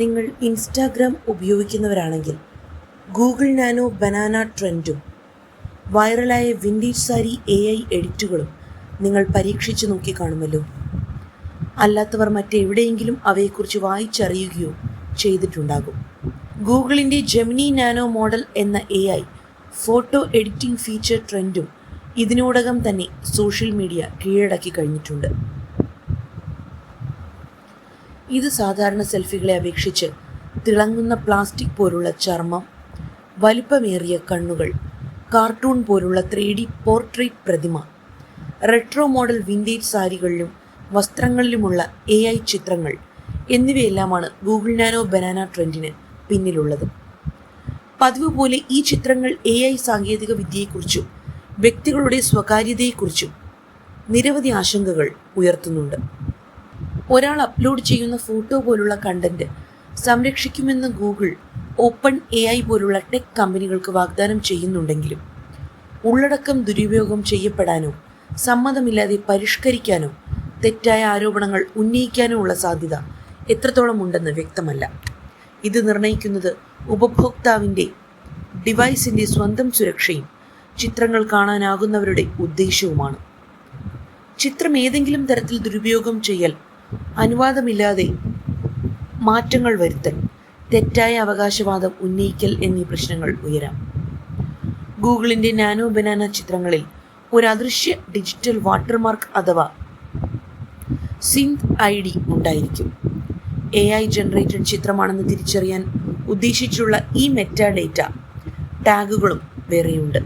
നിങ്ങൾ ഇൻസ്റ്റാഗ്രാം ഉപയോഗിക്കുന്നവരാണെങ്കിൽ Google nano banana ട്രെൻഡും വൈറലായ വിന്റേജ് സാരി എ ഐ എഡിറ്റുകളും നിങ്ങൾ പരീക്ഷിച്ചു നോക്കി കാണുമല്ലോ. അല്ലാത്തവർ മറ്റെവിടെയെങ്കിലും അവയെക്കുറിച്ച് വായിച്ചറിയുകയോ ചെയ്തിട്ടുണ്ടാകും. ഗൂഗിളിന്റെ ജെമിനി നാനോ മോഡൽ എന്ന A I photo editing feature ട്രെൻഡും ഇതിനോടകം തന്നെ സോഷ്യൽ മീഡിയ കീഴടക്കി കഴിഞ്ഞിട്ടുണ്ട്. ഇത് സാധാരണ സെൽഫികളെ അപേക്ഷിച്ച് തിളങ്ങുന്ന പ്ലാസ്റ്റിക് പോലുള്ള ചർമ്മം വലിപ്പമേറിയ കണ്ണുകൾ കാർട്ടൂൺ പോലുള്ള ത്രീ ഡി പോർട്രേറ്റ് പ്രതിമ റെട്രോ മോഡൽ വിന്റേജ് സാരികളിലും വസ്ത്രങ്ങളിലുമുള്ള എ ഐ ചിത്രങ്ങൾ എന്നിവയെല്ലാമാണ് ഗൂഗിൾ നാനോ ബനാന ട്രെൻഡിന് പിന്നിലുള്ളത്. പതിവ് പോലെ ഈ ചിത്രങ്ങൾ എ ഐ സാങ്കേതിക വിദ്യയെക്കുറിച്ചും വ്യക്തികളുടെ സ്വകാര്യതയെക്കുറിച്ചും നിരവധി ആശങ്കകൾ ഉയർത്തുന്നുണ്ട്. ഒരാൾ അപ്ലോഡ് ചെയ്യുന്ന ഫോട്ടോ പോലുള്ള കണ്ടന്റ് സംരക്ഷിക്കുമെന്ന് ഗൂഗിൾ ഓപ്പൺ എ ഐ പോലുള്ള ടെക് കമ്പനികൾക്ക് വാഗ്ദാനം ചെയ്യുന്നുണ്ടെങ്കിലും ഉള്ളടക്കം ദുരുപയോഗം ചെയ്യപ്പെടാനോ സമ്മതമില്ലാതെ പരിഷ്കരിക്കാനോ തെറ്റായ ആരോപണങ്ങൾ ഉന്നയിക്കാനോ ഉള്ള സാധ്യത എത്രത്തോളം ഉണ്ടെന്ന് വ്യക്തമല്ല. ഇത് നിർണയിക്കുന്നത് ഉപഭോക്താവിന്റെ ഡിവൈസിന്റെ സ്വന്തം സുരക്ഷയും ചിത്രങ്ങൾ കാണാനാകുന്നവരുടെ ഉദ്ദേശവുമാണ്. ചിത്രം ഏതെങ്കിലും തരത്തിൽ ദുരുപയോഗം ചെയ്യൽ അനുവാദമില്ലാതെ മാറ്റങ്ങൾ വരുത്തൽ തെറ്റായ അവകാശവാദം ഉന്നയിക്കൽ എന്നീ പ്രശ്നങ്ങൾ ഉയരാം. ഗൂഗിളിന്റെ നാനോ ബനാന ചിത്രങ്ങളിൽ ഒരു അദൃശ്യ ഡിജിറ്റൽ വാട്ടർമാർക്ക് അഥവാ സിന്ത് ഐ ഡി ഉണ്ടായിരിക്കും. എ ഐ ജനറേറ്റഡ് ചിത്രമാണെന്ന് തിരിച്ചറിയാൻ ഉദ്ദേശിച്ചുള്ള ഈ മെറ്റാ ഡേറ്റ ടാഗുകളും വേറെയുണ്ട്.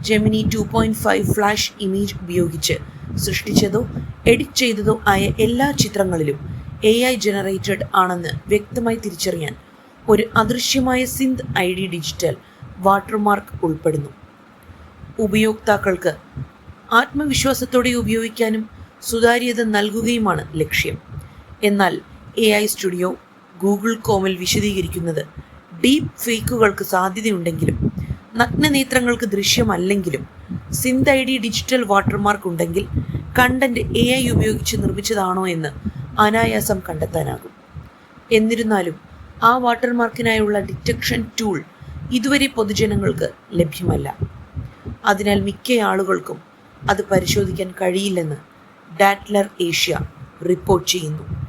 Gemini two point five flash image ഉപയോഗിച്ച് സൃഷ്ടിച്ചതോ എഡിറ്റ് ചെയ്തതോ ആയ എല്ലാ ചിത്രങ്ങളിലും എ ഐ ജനറേറ്റഡ് ആണെന്ന് വ്യക്തമായി തിരിച്ചറിയാൻ ഒരു അദൃശ്യമായ synth I D digital watermark ഉൾപ്പെടുന്നു. ഉപയോക്താക്കൾക്ക് ആത്മവിശ്വാസത്തോടെ ഉപയോഗിക്കാനും സുതാര്യത നൽകുകയുമാണ് ലക്ഷ്യം. എന്നാൽ എ ഐ സ്റ്റുഡിയോ ഗൂഗിൾ കോമിൽ വിശദീകരിക്കുന്നത് ഡീപ്പ് ഫേക്കുകൾക്ക് സാധ്യതയുണ്ടെങ്കിലും നഗ്നനേത്രങ്ങൾക്ക് ദൃശ്യമല്ലെങ്കിലും Synth I D digital watermark ഉണ്ടെങ്കിൽ കണ്ടന്റ് എ ഐ ഉപയോഗിച്ച് നിർമ്മിച്ചതാണോ എന്ന് അനായാസം കണ്ടെത്താനാകും. എന്നിരുന്നാലും ആ വാട്ടർമാർക്കിനായുള്ള ഡിറ്റക്ഷൻ ടൂൾ ഇതുവരെ പൊതുജനങ്ങൾക്ക് ലഭ്യമല്ല. അതിനാൽ മിക്ക ആളുകൾക്കും അത് പരിശോധിക്കാൻ കഴിയില്ലെന്ന് ഡാറ്റ്ലർ ഏഷ്യ റിപ്പോർട്ട് ചെയ്യുന്നു.